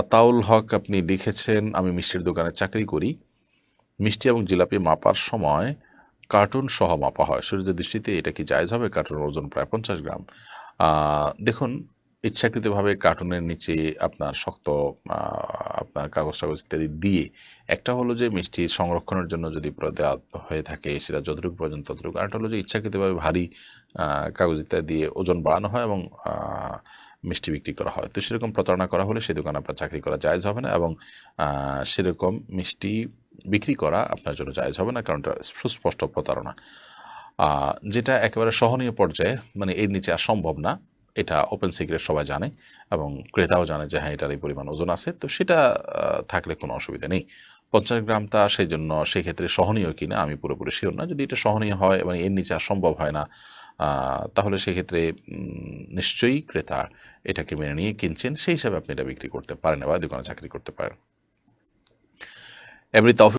আতাউল হক আপনি লিখেছেন, আমি মিষ্টির দোকানে চাকরি করি। মিষ্টি এবং জিলাপি মাপার সময় কার্টুন সহ মাপা হয়। শরীরের দৃষ্টিতে এটা কি জায়জ হবে? কার্টুনের ওজন প্রায় পঞ্চাশ গ্রাম। দেখুন, ইচ্ছাকৃতভাবে কার্টুনের নিচে আপনার শক্ত আপনার কাগজ টাগজ ইত্যাদি দিয়ে, একটা হলো যে মিষ্টি সংরক্ষণের জন্য যদি দেওয়া হয়ে থাকে, সেটা যতটুকু প্রয়োজন ততটুকু। আরেকটা হলো যে ইচ্ছাকৃতভাবে ভারী কাগজ ইত্যাদি দিয়ে ওজন বাড়ানো হয় এবং মিষ্টি বিক্রি করা হয়। তো সেরকম প্রতারণা করা হলে সেই দোকানে আপনার চাকরি করা জায়েজ হবে না এবং সেরকম মিষ্টি বিক্রি করা আপনার জন্য জায়েজ হবে না কারণ এটা সুস্পষ্ট প্রতারণা। যেটা একেবারে সহনীয় পর্যায়ে মানে এর নিচে আর সম্ভব না, এটা ওপেন সিক্রেট সবাই জানে এবং ক্রেতাও জানে যে হ্যাঁ এটার এই পরিমাণ ওজন আছে। তো সেটা থাকলে কোনো অসুবিধা নেই। পঞ্চাশ গ্রামটা সেই জন্য সেক্ষেত্রে সহনীয় কিনা আমি পুরোপুরি শিওর না। যদি এটা সহনীয় হয় মানে এর নিচে আর সম্ভব হয় না তাহলে সেক্ষেত্রে নিশ্চয়ই ক্রেতা এটাকে মেনে নিয়ে কিনছেন, সেই হিসাবে আপনি এটা বিক্রি করতে পারেন বা দোকানে চাকরি করতে পারেন। এভরি তৌফিক